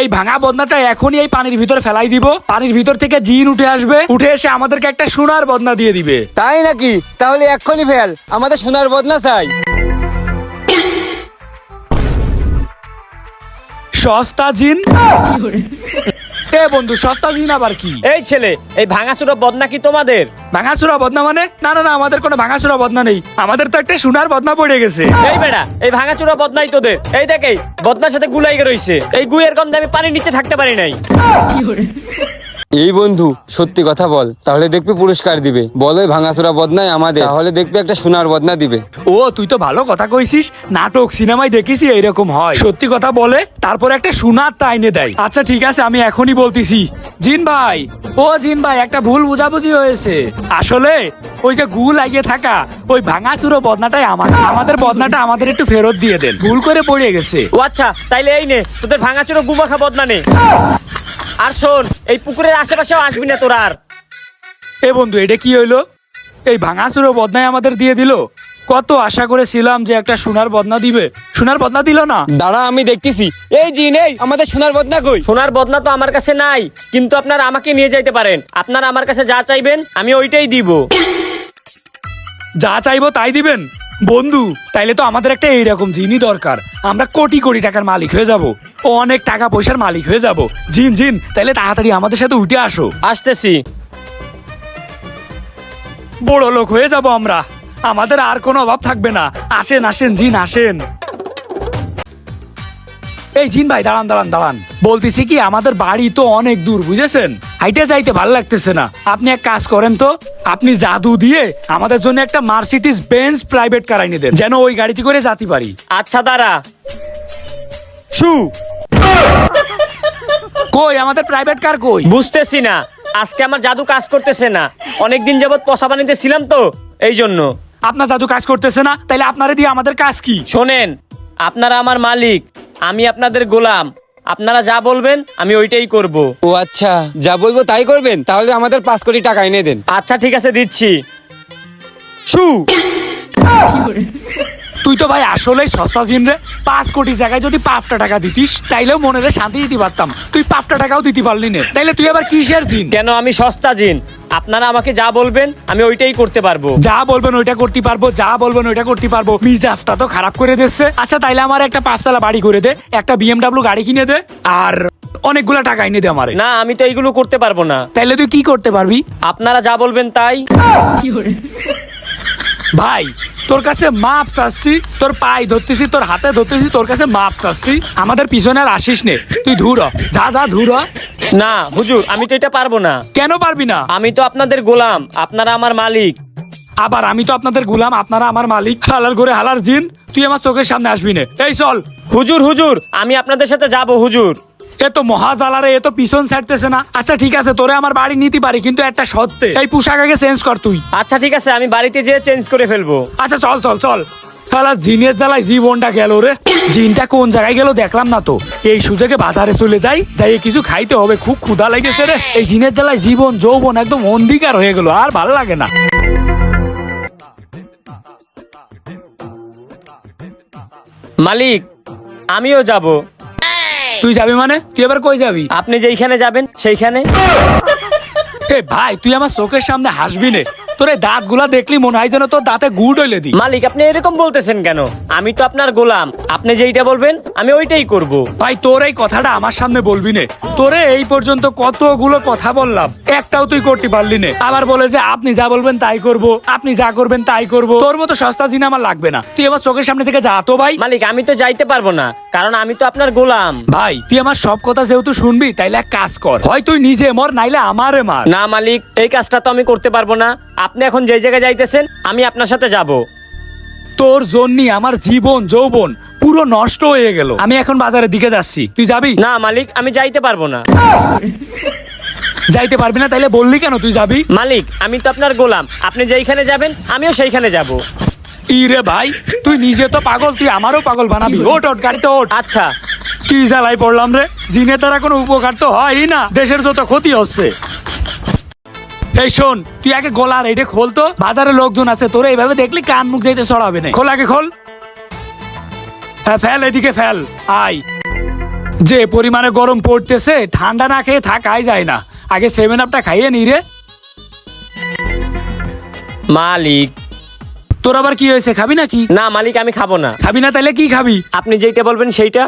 এই ভাঙা বদনাটা এখনই এই পানির ভিতরে ফেলাই দিব। পানির ভিতর থেকে জিন উঠে আসবে। উঠে এসে আমাদেরকে একটা সোনার বদনা দিয়ে দিবে। তাই নাকি? তাহলে এক্ষুনি ফেল। আমাদের সোনার বদনা চাই। সস্তা জিন। এ বন্ধু সস্তা দিন আবার কি? এই ছেলে এই ভাঙাচুরো বদনা কি তোমাদের? ভাঙাচুরা বদনা মানে? না না না আমাদের কোনো ভাঙাচুরা বদনা নেই। আমাদের তো একটা সোনার বদনা পড়ে গেছে। এই বেড়া এই ভাঙাচুরা বদনাই তোদের। এই দেখে বদনার সাথে গুলাই রইছে। এই গুয়ের গন্ধে আমি পানির নিচে থাকতে পারি নাই। এই বন্ধু সত্যি কথা বল। তাহলে দেখবি পুরস্কার দিবে। বল ওই ভাঙাচোরা বদনাই আমাদের। তাহলে দেখবি একটা সোনার বদনা দিবে। ও তুই তো ভালো কথা কইছিস। নাটক সিনেমায় দেখেছি এইরকম হয়। সত্যি কথা বলে তারপর একটা সোনার টাইনে দেয়। আচ্ছা ঠিক আছে আমি এখনই বলতেছি। জিন ভাই ও জিন ভাই একটা ভুল বুঝাবুঝি হয়েছে। আসলে ওই যে গু লাগিয়ে থাকা ওই ভাঙাচুরো বদনাটাই আমার। আমাদের বদনাটা আমাদের একটু ফেরত দিয়ে দেন। ভুল করে পড়ে গেছে। ও আচ্ছা তাইলে এই নে তোদের ভাঙাচুরো গুমাখা বদনা নে। আর শোন এই পুকুরের আশেপাশেও আসবি না তোর আর। এ বন্ধু এটা কি হইল? এই ভাঙাচুরো বদনায় আমাদের দিয়ে দিল? কত আশা করেছিলাম যে একটা সোনার বদনা দিবে। সোনার বদনা দিল না? দাঁড়া আমি দেখতেছি। এই জি নেই আমাদের সোনার বদনা কই? সোনার বদনা তো আমার কাছে নাই কিন্তু আপনারা আমাকে নিয়ে যাইতে পারেন। আপনারা আমার কাছে যা চাইবেন আমি ওইটাই দিব। যা চাইব তাই দিবেন? বন্ধু তাইলে তো আমাদের একটা এইরকম জিনই দরকার। আমরা কোটি কোটি টাকার মালিক হয়ে যাব। ও অনেক টাকা পয়সার মালিক হয়ে যাব। জিন জিন তাইলে তাড়াতাড়ি আমাদের সাথে উঠে আসো। আসতেছি। বড় লোক হয়ে যাব আমরা। আমাদের আর কোনো অভাব থাকবে না। আসেন আসেন জিন আসেন। এই জিন ভাই দাঁড়ান দাঁড়ান দাঁড়ান। বলতেছি কি আমাদের বাড়ি তো অনেক দূর বুঝেছেন? হাইটে যাইতে ভালো লাগতেছে না। আপনি এক কাজ করেন তো আপনি জাদু দিয়ে আমাদের জন্য একটা মার্সিডিজ বেঞ্চ প্রাইভেট কার আইনে দেন যেন ওই গাড়িতে করে যাতে পারি। আচ্ছা দাঁড়া। শু। কই আমাদের প্রাইভেট কার কই? বুঝতেছি না। আজকে আমার জাদু কাজ করতেছে না। অনেকদিন যাবত পশা পানিতে ছিলাম তো এই জন্য। আপনার জাদু কাজ করতেছে না তাইলে আপনারে দিয়ে আমাদের কাজ কি? শোনেন আপনারা আমার মালিক আমি আপনাদের গোলাম। আপনারা যা বলবেন আমি ওইটাই করব। ও আচ্ছা যা বলব তাই করবেন? তাহলে আমাদের পাঁচ কোটি টাকা এনে দেন। আচ্ছা ঠিক আছে দিচ্ছি। শু তুই তো ভাই আসলেই সস্তা জিন রে। পাঁচ কোটি জায়গায় যদি পাঁচটা টাকা দিতিস তাইলেও মনে রে শান্তি দিতে পারতাম। তুই পাঁচটা টাকাও দিতে পারলি না। তাইলে তুই আবার কিসের জিন? কেন আমি সস্তা জিন? আপনারা আমাকে যা বলবেন আমি ওইটাই করতে পারব। যা বলবেন ওইটা করতে পারব যা বলবেন ওইটা করতে পারব। মিজাজটা তো খারাপ করে দিচ্ছে। আচ্ছা তাইলে আমার একটা পাঁচতলা বাড়ি করে দে একটা বিএমডাব্লিউ গাড়ি কিনে দে আর অনেকগুলা টাকা এনে দে আমারে। না আমি তো এইগুলো করতে পারব না। তাইলে তুই কি করতে পারবি? আপনারা যা বলবেন তাই। ভাই তোর কাছে মাপ চাচ্ছি তোর পায়ে ধরতেছি তোর হাতে ধরতেছি তোর কাছে মাপ চাচ্ছি। আমাদের পিছনে আর আসিস নে। তুই ধুর হ। যা যা ধুর হ। না হুজুর আমি তো এটা পারব না। কেন পারবি না? আমি তো আপনাদের গোলাম আপনারা আমার মালিক। আবার আমি তো আপনাদের গুলাম আপনারা আমার মালিক। হালার করে হালার জিন তুই আমার চোখের সামনে আসবি না। এই চল। হুজুর হুজুর আমি আপনাদের সাথে যাব হুজুর। এ তো মহাজালারে এ তো পিছন ছাড়তেছে না। আচ্ছা ঠিক আছে তোরে আমার বাড়ি নিতে পারি কিন্তু একটা সত্যি এই পোশাক আগে চেঞ্জ কর তুই। আচ্ছা ঠিক আছে আমি বাড়িতে যেয়ে চেঞ্জ করে ফেলব। আচ্ছা চল চল চল। হালা জিনের জ্বালায় জীবনটা গেল রে। জিনটা কোন জায়গায় গেল দেখলাম না তো। এই সুযোগে বাজারে চলে যাই যাই কিছু খাইতে হবে। খুব ক্ষুধা লেগেছে রে। এই জিনের জ্বালায় জীবন যৌবন একদম অন্ধকার হয়ে গেল আর ভালো লাগে না। মালিক আমিও যাব। তুই যাবি মানে? তুই এবার কই যাবি? আপনি যেইখানে যাবেন সেইখানে। এ ভাই তুই আমার চোখের সামনে হাসবি নে। তোর এই দাঁতগুলা দেখলি মনে হয় যেন তোর দাঁতে গুড় হইলে দি। মালিক আপনি এরকম বলতেছেন কেন? আমি তো আপনার গোলাম। আপনি যেইটা বলবেন আমি ওইটাই করব। ভাই তোর এই কথাটা আমার সামনে বলবি নে। তোরে এই পর্যন্ত কতগুলো কথা বললাম একটাও তুই করতে পারলি নে। আবার বলে যে আপনি যা বলবেন তাই করব আপনি যা করবেন তাই করব। তোর মতো সস্তা জিন আমার লাগবে না। তুই আমার চোখের সামনে থেকে যা তো ভাই। মালিক আমি তো যাইতে পারব না। কারণ আমি তো আপনার গোলাম। ভাই তুই আমার সব কথা যেহেতু শুনবি তাইলে এক কাজ কর। হয় তুই নিজে মর নাইলে আমারে মার। না মালিক এই কাজটা তো আমি করতে পারব না। আপনি এখন যে জায়গায় যাইতেছেন আমি আপনার সাথে যাব। তোর জন্যই আমার জীবন যৌবন পুরো নষ্ট হয়ে গেল। আমি এখন বাজারের দিকে যাচ্ছি। তুই যাবি? না মালিক আমি যাইতে পারব না। যাইতে পারবি না তাইলে বললি কেন তুই যাবি? মালিক আমি তো আপনার গোলাম। আপনি যেইখানে যাবেন আমিও সেইখানে যাব। ইরে ভাই? তুই নিজে তো পাগল তুই আমারও পাগল বানাবি। ওট ওট গাড়িতে ওট আচ্ছা। কি জ্বালাই পড়লাম রে? জিনে তারা কোনো উপকার তো হয়ই না। দেশের যত ক্ষতি হচ্ছে। এই শোন তুই আগে গলার এটা খোল তো। বাজারে লোকজন আছে তোরে এইভাবে দেখলি কান মুখ দিতে চড়াবে না। খোল আগে খোল। হ্যাঁ ফেল এদিকে ফেল। আয়। যে পরিমাণে গরম পড়তেছে ঠান্ডা না খেয়ে থাকাই যায় না। আগে সেভেন আপটা খাইয়ে নি রে। মালিক তোর আবার কি হয়েছে? খাবি নাকি? না মালিক আমি খাব না। খাবি না তাইলে কি খাবি? আপনি যেইটা বলবেন সেইটা।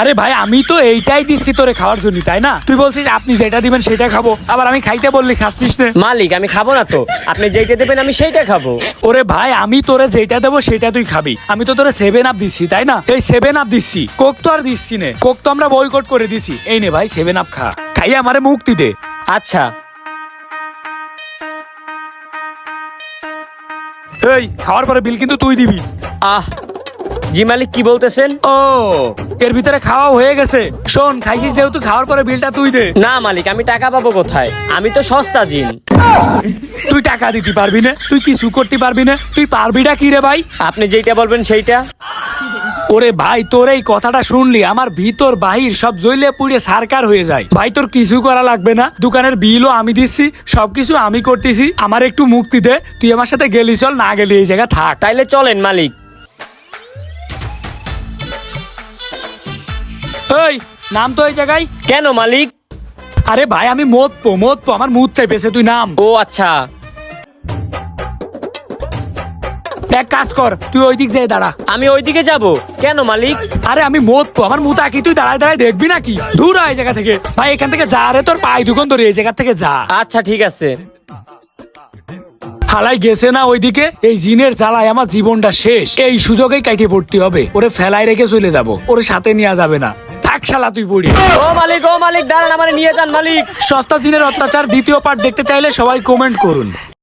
আরে ভাই আমি তো এইটাই দিচ্ছি তোরে খাওয়ার জন্য তাই না? তুই বলছিস আপনি যেটা দিবেন সেটা খাব। আবার আমি খাইতে বললি খাচ্ছিস না। মালিক আমি খাব না তো। আপনি যেটা দেবেন আমি সেইটা খাব। ওরে ভাই আমি তোরে যেটা দেবো সেটা তুই খাবি। আমি তো তোরে সেভেন আপ দিচ্ছি তাই না? এই সেভেন আপ দিচ্ছি। কোক তো আর দিচ্ছি নে। কোক তো আমরা বয়কট করে দিছি এই নে ভাই সেভেন আপ খা। খাইয়ে আমারে মুক্তি দে। আচ্ছা। এই খাওয়ার পরে বিল কিন্তু তুই দিবি। আহ জি মালিক কি বলতেছেন? ও এর ভিতরে খাওয়া হয়ে গেছে। শোন খাইছিস যেহেতু খাওয়ার পরে বিলটা তুই দে। না মালিক আমি টাকা পাবো কোথায়? আমি তো সস্তা জিন। তুই টাকা দিতে পারবি না তুই কিছু করতে পারবি না তুই পারবিটা কি রে ভাই? আপনি যেটা বলবেন সেইটা। ওরে ভাই তোর এই কথাটা শুনলি? আমার ভিতর বাহির সব জ্বলে পুড়ে সারকার হয়ে যায়। ভাই তোর কিছু করা লাগবে না। দোকানের বিলও আমি দিচ্ছি সবকিছু আমি করতেছি। আমার একটু মুক্তি দে তুই আমার সাথে গেলি চল না গেলি এই জায়গা থাক। তাইলে চলেন মালিক। এই নাম তো এই জায়গায়? কেন মালিক? আরে ভাই আমি মত পো মত পো আমার মুদ চাই পেছে তুই নাম। ও আচ্ছা। এক কাজ কর তুই ওই দিক যাই দাঁড়া। আমি ওইদিকে যাব। কেন মালিক? আরে আমি মত আমার মুতা কি? তুই দাঁড়ায় দাঁড়ায় দেখবি নাকি? দূর হয় জায়গা থেকে। ভাই এখান থেকে যা রে তোর পায়ে দুখন ধরে এই জায়গা থেকে যা। আচ্ছা ঠিক আছে। হালাই গেছে না ওইদিকে? এই জিনের জ্বালায় আমার জীবনটা শেষ। এই সুযোগেই কাইটে পড়তে হবে। ওরে ফেলাই রেখে চলে যাব। ওরে সাথে নেওয়া যাবে না। থাক শালা তুই পড়ি ও মালিক ও মালিক দাঁড়ান আমার নিয়ে যান মালিক। সস্তা জিনের অত্যাচার দ্বিতীয় পার্ট দেখতে চাইলে সবাই কমেন্ট করুন।